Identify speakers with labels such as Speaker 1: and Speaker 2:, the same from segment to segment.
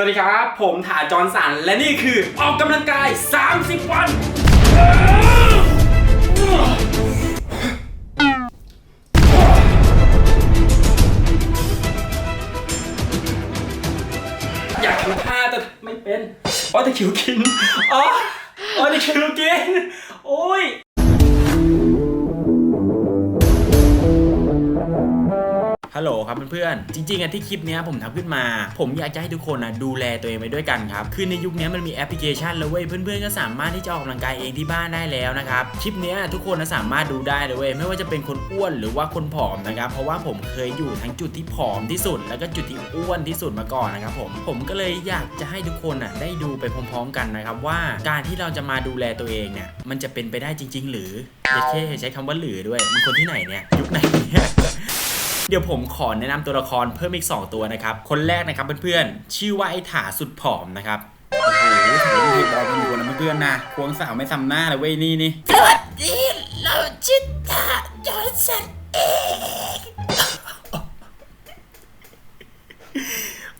Speaker 1: วัสดีครับ ผมถาจอร์นสัน และนี่คือออกกำลังกาย 30 วัน อยากทำท่าแต่ไม่เป็นอ๋อแต่คิวกินอ๋ออ๋อแต่คิวกิน โอ้ย ฮัลโหลครับเพื่อนๆ จริงๆอะที่คลิปนี้ผมทำขึ้นมา ผมอยากจะให้ทุกคนอะดูแลตัวเองไปด้วยกันครับ คือในยุคนี้มันมีแอปพลิเคชันแล้วเว้ยเพื่อนๆก็สามารถที่จะออกกำลังกายเองที่บ้านได้แล้วนะครับ คลิปนี้ทุกคนสามารถดูได้เลยเว้ยไม่ว่าจะเป็นคนอ้วนหรือว่าคนผอมนะครับ เพราะว่าผมเคยอยู่ทั้งจุดที่ผอมที่สุด แล้วก็จุดที่อ้วนที่สุดมาก่อนนะครับผม ผมก็เลยอยากจะให้ทุกคนอะได้ดูไปพร้อมๆกันนะครับว่าการที่เราจะมาดูแลตัวเองเนี่ยมันจะเป็นไปได้จริง ๆ หรือเด็กเคใช้คำว่าหรือด้วยมันคนที่ไหนเนี่ยยุคไหนเนี่ย เดี๋ยวผมขอแนะนำตัวละครเพิ่มอีก 2 ตัวนะครับ คนแรกนะครับเพื่อนๆ ชื่อว่าไอ้ถาสุดผอมนะครับ โอ้โหถ่ายรูปบอยกันอยู่นะเพื่อนๆนะควงสาวไม่ซ้ำหน้าเลยเว้ยนี่นี่
Speaker 2: สวัสดีเราชื่อตาจอร์นสันเอง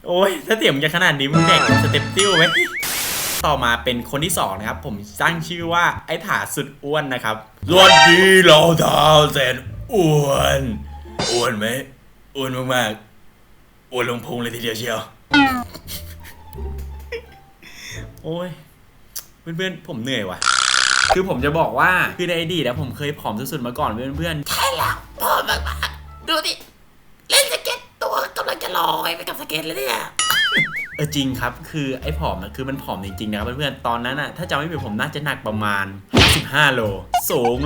Speaker 1: โอ้ยถ้าเสียงมันจะขนาดนี้มึงแดกสเต็ปติ้วไหมต่อมาเป็นคนที่2นะครับ ผมตั้งชื่อว่าไอ้ถาสุดอ้วนนะครับสวัสดีเราดาวแสนอ้วน อ้วนไหมอ้วนมากๆอ้วนลงพุงเลยทีเดียวเชียว โอ้ยเพื่อนๆผมเหนื่อยว่ะ คือผมจะบอกว่าคือในอดีตนะผมเคยผอมสุดๆมาก่อนเพื่อนๆ
Speaker 2: ใช่แล้วพอมากๆดูดิ เล่นสเก็ตตัวกำลังจะลอยไปกับสเก็ตเลยเนี่ย
Speaker 1: เออจริงครับ คือไอ้ผอมนะคือมันผอมจริงๆนะครับเพื่อนๆ ตอนนั้นอะถ้าจำไม่ผิดผมน่าจะหนักประมาณ55โล สูง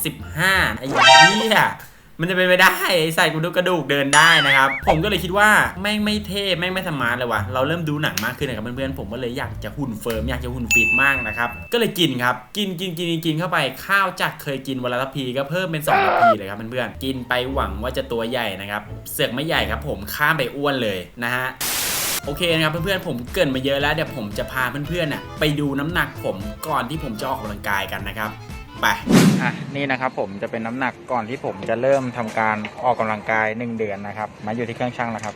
Speaker 1: 175ไอ้เหี้ย มันจะเป็นไปได้ไอ้ใส่กระดูกกระดูกเดินได้นะครับ ผมก็เลยคิดว่าแม่งไม่เท่แม่งไม่สมาร์ทเลยว่ะเราเริ่มดูหนังมากขึ้นนะครับเพื่อนๆผมก็เลยอยากจะหุ่นเฟิร์มอยากจะหุ่นฟิตมากนะครับก็เลยกินครับกินกินกินกินกินเข้าไปข้าวจากเคยกินวันละทัพพีก็เพิ่มเป็น2ทัพพีเลยครับเพื่อนๆกินไปหวังว่าจะตัวใหญ่นะครับเสือกไม่ใหญ่ครับผมข้ามไปอ้วนเลยนะฮะโอเคนะครับเพื่อนๆผมเกรินมาเยอะแล้วเดี๋ยวผมจะพาเพื่อนๆน่ะไปดูน้ำหนักผมก่อนที่ผมจะออกกำลังกายกันนะครับ ไปอะนี่นะครับผมจะเป็นน้ำหนักก่อนที่ผมจะเริ่มทำการออกกำลังกาย 1 เดือนนะครับ มาอยู่ที่เครื่องช่างแล้วครับ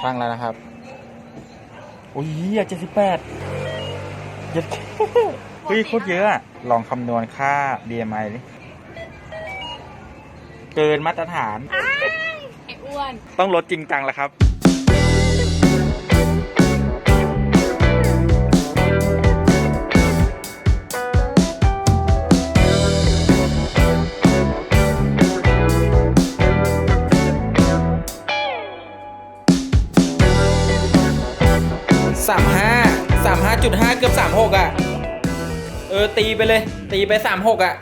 Speaker 1: ช่างแล้วนะครับโอ้ยเจ็ดสิบแปดเยอะเฮ้ยโคตรเยอะอะลองคำนวณค่า BMI ดิเกินมาตรฐาน
Speaker 3: ไอ้อ้วน
Speaker 1: ต้องลดจริงจังแล้วครับ ตีไปเลย ตีไปสามหกอะ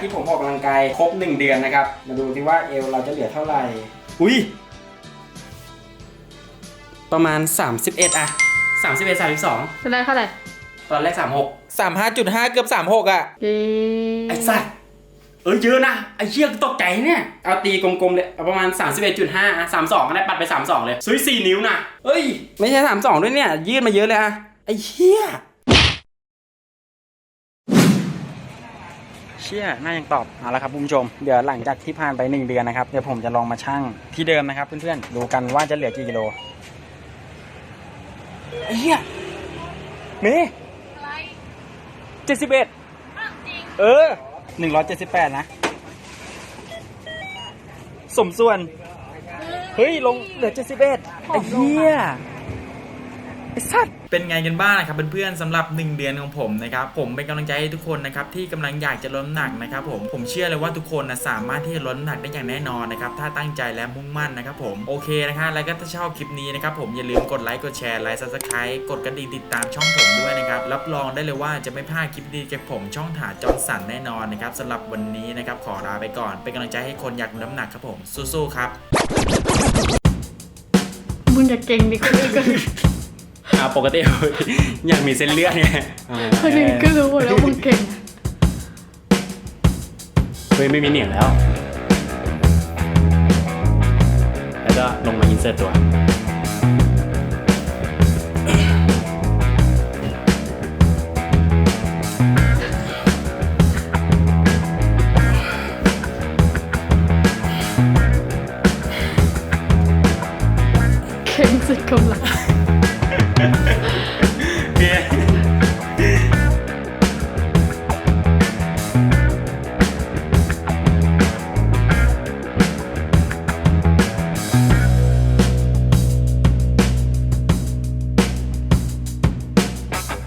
Speaker 4: ที่ผมออกกำลังกายครบ 1 เดือนนะครับ มาดูที่ว่าเอวเราจะเหลือเท่าไหร่ อุ้ย ประมาณ 31อะ31 32
Speaker 3: จะได้เท่าไหร่
Speaker 4: ตอนแรก 36 35.5เกือบ36อะ
Speaker 3: เย้
Speaker 4: ไอ้สัตว์เอ้ยเยอะนะ ไอ้เชี่ยตกใจเนี่ย เอาตีกลมๆเลยเอาประมาณ 31.5อะ32ก็ได้ปัดไป 32 เลยซุย4นิ้วนะเอ้ย ไม่ใช่ 32 ด้วยเนี่ย ยืดมาเยอะเลยอะไอ้เชี่ย เชี่ยน่ายังตอบเอาละครับคุณผู้ชม เดี๋ยวหลังจากที่ผ่านไป 1 เดือนนะครับ เดี๋ยวผมจะลองมาชั่งที่เดิมนะครับเพื่อนๆ ดูกันว่าจะเหลือกี่กิโลไอ้เหี้ยเมย์
Speaker 3: อะไร
Speaker 4: เจ็ดสิบเอ็ด
Speaker 3: อ้าวจริง
Speaker 4: เออหนึ่งร้อยเจ็ดสิบแปดนะ สมส่วน เฮ้ย ลงเหลือเจ็ดสิบเอ็ดไอ้เหี้ยไอ้สัตว์
Speaker 1: เป็นไงกันบ้างนะครับเพื่อนๆสำหรับ 1 เดือนของผมนะครับผมเป็นกำลังใจให้ทุกคนนะครับที่กำลังอยากจะลดน้ำหนักนะครับผมผมเชื่อเลยว่าทุกคนนะสามารถที่จะลดน้ำหนักได้อย่างแน่นอนนะครับถ้าตั้งใจและมุ่งมั่นนะครับผมโอเคนะครับแล้วก็ถ้าชอบคลิปนี้นะครับผมอย่าลืมกดไลค์กดแชร์ไลค์ซับสไครต์กดกระดิ่งติดตามช่องผมด้วยนะครับรับรองได้เลยว่าจะไม่พลาดคลิปดีจากผมช่องถาจอนสันแน่นอนนะครับสำหรับวันนี้นะครับขอลาไปก่อน เป็นกำลังใจให้คนอยากลดน้ำหนักครับผมสู้ๆครับ
Speaker 3: มึงอย่าเก่งดิคนอื่นก็
Speaker 4: อ่าปกติอยากมีเส้นเลือดไงอ่า
Speaker 3: คนอื่นก็รู้หมดแล้วมึงเก่ง
Speaker 4: เฮ้ยไม่มีเหนียงแล้ว แล้วก็ลงมาอินเสิร์ตตัว